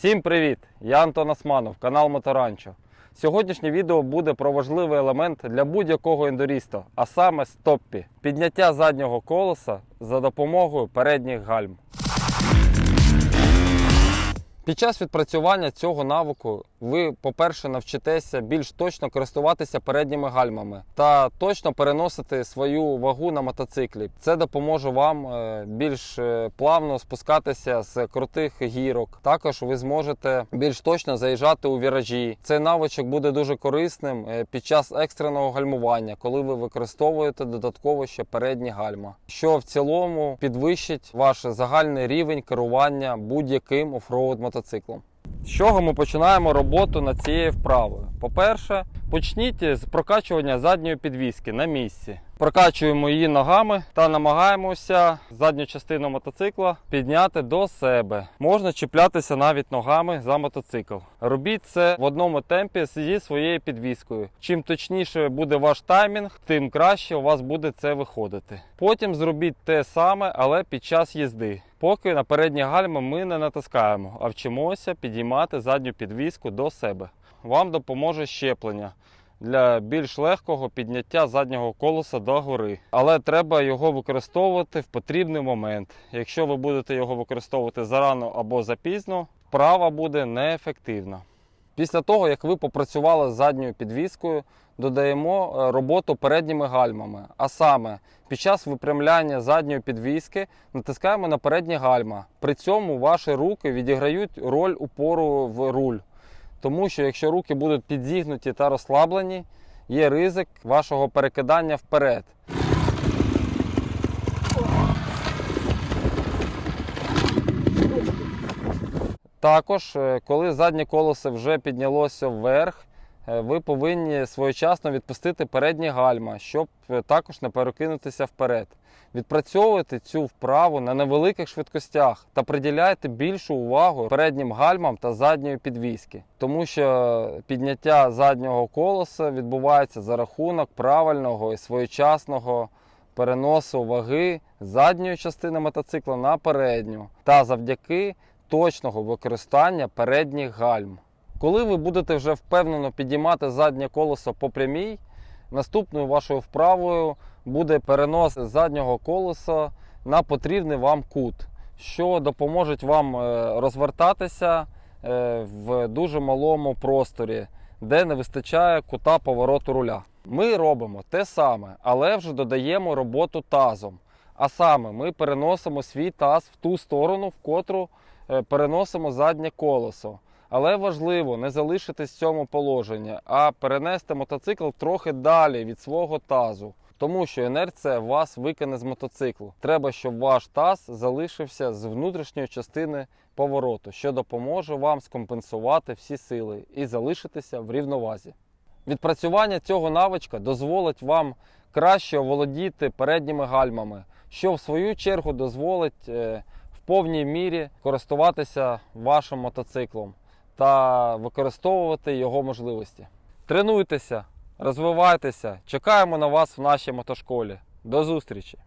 Всім привіт! Я Антон Османов, канал Моторанчо. Сьогоднішнє відео буде про важливий елемент для будь-якого ендоріста, а саме стоппі підняття заднього колеса за допомогою передніх гальм. Під час відпрацювання цього навику ви, по-перше, навчитеся більш точно користуватися передніми гальмами та точно переносити свою вагу на мотоциклі. Це допоможе вам е, більш е, плавно спускатися з крутих гірок. Також ви зможете більш точно заїжджати у віражі. Цей навичок буде дуже корисним е, під час екстреного гальмування, коли ви використовуєте додатково ще передні гальма, що в цілому підвищить ваш загальний рівень керування будь-яким офроуд мотоциклом. З чого ми починаємо роботу над цією вправою? По-перше, почніть з прокачування задньої підвіски на місці. Прокачуємо її ногами та намагаємося задню частину мотоцикла підняти до себе. Можна чіплятися навіть ногами за мотоцикл. Робіть це в одному темпі зі своєю підвіскою. Чим точніше буде ваш таймінг, тим краще у вас буде це виходити. Потім зробіть те саме, але під час їзди. Поки на передні гальми ми не натискаємо, а вчимося підіймати задню підвіску до себе. Вам допоможе щеплення для більш легкого підняття заднього колеса до гори. Але треба його використовувати в потрібний момент. Якщо ви будете його використовувати зарано або запізно, вправа буде неефективна. Після того, як ви попрацювали з задньою підвіскою, додаємо е, роботу передніми гальмами. А саме, під час випрямляння задньої підвіски натискаємо на передні гальма. При цьому ваші руки відіграють роль упору в руль. Тому що якщо руки будуть підзігнуті та розслаблені, є ризик вашого перекидання вперед. Також, е, коли заднє колесо вже піднялося вверх, ви повинні своєчасно відпустити передні гальма, щоб е, також не перекинутися вперед. Відпрацьовуйте цю вправу на невеликих швидкостях та приділяйте більшу увагу переднім гальмам та задньої підвіски, тому що підняття заднього колеса відбувається за рахунок правильного і своєчасного переносу ваги задньої частини мотоцикла на передню та завдяки точного використання передніх гальм. Коли ви будете вже впевнено підіймати заднє колесо по прямій, наступною вашою вправою буде перенос заднього колеса на потрібний вам кут, що допоможе вам е, розвертатися е, в дуже малому просторі, де не вистачає кута повороту руля. Ми робимо те саме, але вже додаємо роботу тазом. А саме ми переносимо свій таз в ту сторону, в котру е, переносимо заднє колесо. Але важливо не залишитись в цьому положенні, а перенести мотоцикл трохи далі від свого тазу. Тому що інерція вас викине з мотоциклу. Треба, щоб ваш таз залишився з внутрішньої частини повороту, що допоможе вам скомпенсувати всі сили і залишитися в рівновазі. Відпрацювання цього навичка дозволить вам краще оволодіти передніми гальмами, що в свою чергу дозволить е, в повній мірі користуватися вашим мотоциклом та використовувати його можливості. Тренуйтеся, розвивайтеся, чекаємо на вас в нашій мотошколі. До зустрічі!